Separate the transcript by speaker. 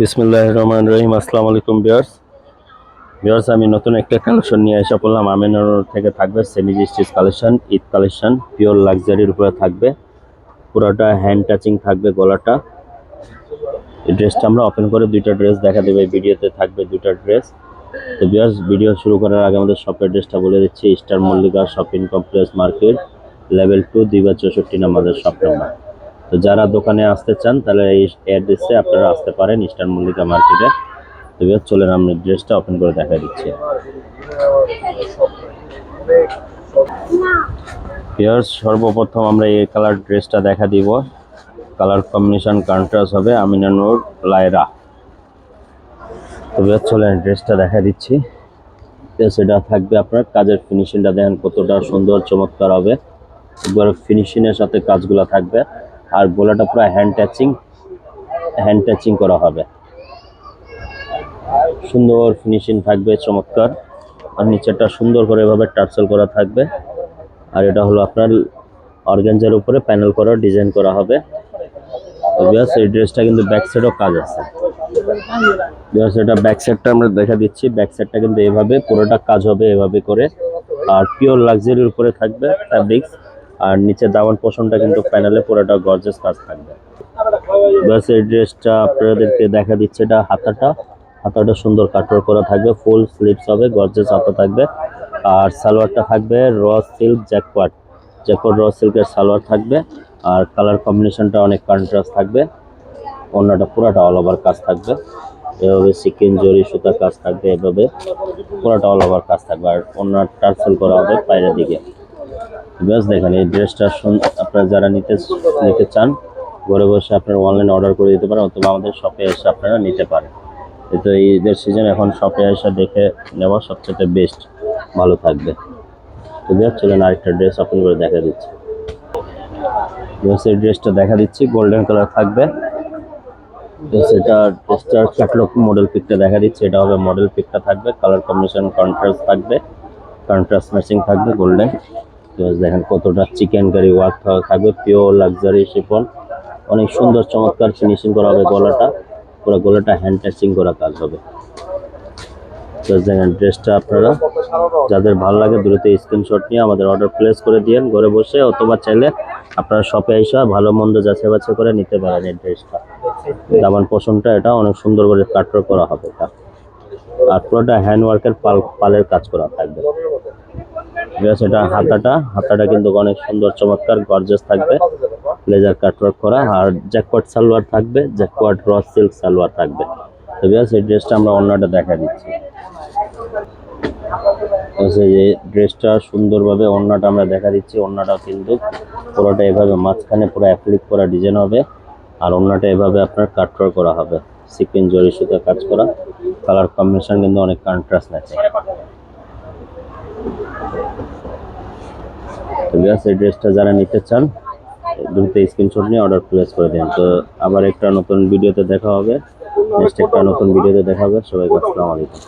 Speaker 1: বিসমুল্লাহ রহমান রহিম, আসসালামু আলাইকুম বিয়ার্স বিয়ার্স আমি নতুন একটা কালেকশন নিয়ে এসে পড়লাম। আমিনুর থেকে থাকবে semi stitch collection, Eid collection, pure লাক্সারির উপরে থাকবে। পুরোটা হ্যান্ড টাচিং থাকবে গলাটা। এই ড্রেসটা আমরা ওপেন করে দুইটা ড্রেস দেখা দেবে। ভিডিওতে থাকবে দুইটা ড্রেস। তো বিয়ার্স ভিডিও শুরু করার আগে আমাদের শপের ড্রেসটা বলে দিচ্ছি। Star Mallika shopping complex market, level two দুই বা চৌষট্টি নাম্বারের শপ নাম্বার। তো যারা দোকানে আসতে চান, তাহলে এই অ্যাড্রেসে আপনারা আসতে পারেন ইস্টার্ন মল্লিকা মার্কেটে তো চলেন আমি ড্রেসটা ওপেন করে দেখা দিচ্ছি। পিয়ার্স সর্বপ্রথম আমরা এই কালার ড্রেসটা দেখা দিব। কালার কম্বিনেশন কন্ট্রাস্ট হবে আমিনা নূর লায়রা তো এবার চলেন ড্রেসটা দেখা দিচ্ছি। সেটা থাকবে আপনার কাজের ফিনিশিংটা দেখেন কতটা সুন্দর, চমৎকার হবে। একবার ফিনিশিংয়ের সাথে কাজগুলো থাকবে। আর গোলাটা পুরো হ্যান্ড টাচিং হ্যান্ড টাচিং করা হবে। সুন্দর ফিনিশিং থাকবে, চমৎকার। আর নিচেরটা সুন্দর করে এভাবে টার্সেল করা থাকবে। আর এটা হলো আপনার অর্গানজার উপরে প্যানেল করা ডিজাইন করা হবে। বিয়াস এই ড্রেসটা কিন্তু ব্যাক সাইডও কাজ আছে। বিয়াস এটা ব্যাক সাইডটা আমরা দেখা দিচ্ছি। ব্যাক সাইডটা কিন্তু এভাবে পুরোটা কাজ হবে এভাবে করে। আর পিওর লাক্সারির উপরে থাকবে ফ্যাব্রিক্স আর নিচে দামান পোষণটা কিন্তু প্যানেলে পুরোটা গর্জেস কাজ থাকবে। বাস এই ড্রেসটা আপনাদেরকে দেখা দিচ্ছে এটা হাতাটা। হাতাটা সুন্দর কাটর করা থাকবে ফুল স্লিভস হবে গর্জেস হাতা থাকবে। আর সালোয়ারটা থাকবে র সিল্ক জ্যাকওয়াট জ্যাকওয়াট র সিল্কের সালোয়ার থাকবে। আর কালার কম্বিনেশনটা অনেক কন্ট্রাস্ট থাকবে। অন্যটা পুরোটা অল ওভার কাজ থাকবে। এভাবে সিকিন জরি সুতা কাজ থাকবে এভাবে। পুরোটা অল ওভার কাজ থাকবে। আর অন্য টার্সেল করা হবে বাইরের দিকে। বেশ দেখেন এই ড্রেসটা আপনারা যারা নিতে নিতে চান, ঘরে বসে আপনারা অনলাইন অর্ডার করে দিতে পারেন অথবা আমাদের শপে এসে আপনারা নিতে পারেন। তো ঈদের সিজন এখন শপে এসে দেখে নেওয়া সবচেয়ে বেস্ট ভালো থাকবে। তো বেশ চলেন আরেকটা ড্রেস ওপেন করে দেখা দিচ্ছি। এই ড্রেসটা দেখা দিচ্ছি গোল্ডেন কালার থাকবে। সেটা ড্রেসটার ক্যাটলগ মডেল পিকটা দেখা দিচ্ছে, এটা হবে মডেল পিকটা থাকবে। কালার কম্বিনেশন কন্ট্রাস্ট থাকবে। কন্ট্রাস্ট ম্যাচিং থাকবে গোল্ডেন দেখেন কতটা চিকেন কারি ওয়ার্ক থাকবে পিওর লাক্সারি শিফন অনেক সুন্দর, চমৎকার ফিনিশিং করা হবে গলাটা। পুরো গলাটা হ্যান্ড টাচিং করা কাজ হবে। দেখেন ড্রেসটা আপনারা যাদের ভালো লাগে দ্রুত স্ক্রিনশট নিয়ে আমাদের অর্ডার প্লেস করে দিয়েন। ঘরে বসে অথবা চাইলে আপনারা শপে এসে ভালো মন্দ যাচাই বাছাই করে নিতে পারেন এই ড্রেসটা দামান পোষণটা এটা অনেক সুন্দর করে কাটর করা হবে এটা। আর পুরোটা হ্যান্ড ওয়ার্কের পাল পালের কাজ করা থাকবে। বেশ এটা হাতাটা। হাতাটা কিন্তু অনেক সুন্দর, চমৎকার গর্জেস থাকবে। লেজার কাটওয়ার্ক করা। আর জ্যাকওয়াট সালোয়ার থাকবে। জ্যাকওয়াট র সিল্ক সালোয়ার থাকবে। তো বেশ এই ড্রেসটা আমরা অন্যটা দেখা দিচ্ছি। যে ড্রেসটা সুন্দরভাবে অন্যটা আমরা দেখা দিচ্ছি। অন্যটা কিন্তু পুরোটা এভাবে মাঝখানে পুরো অ্যাপ্লিক করা ডিজাইন হবে। আর অন্যটা এভাবে আপনার কাটওয়ার করা হবে। সিকিন জরি সুতা কাজ করা। কালার কম্বিনেশন কিন্তু অনেক কন্ট্রাস্ট ম্যাচিং তো বিয়াস এই ড্রেসটা যারা নিতে চান, দ্রুত স্ক্রিনশট নিয়ে অর্ডার প্লেস করে দিন। তো আবার একটা নতুন ভিডিওতে দেখা হবে। নেক্সট একটা নতুন ভিডিওতে দেখা হবে। সবাইকে আসসালামু আলাইকুম।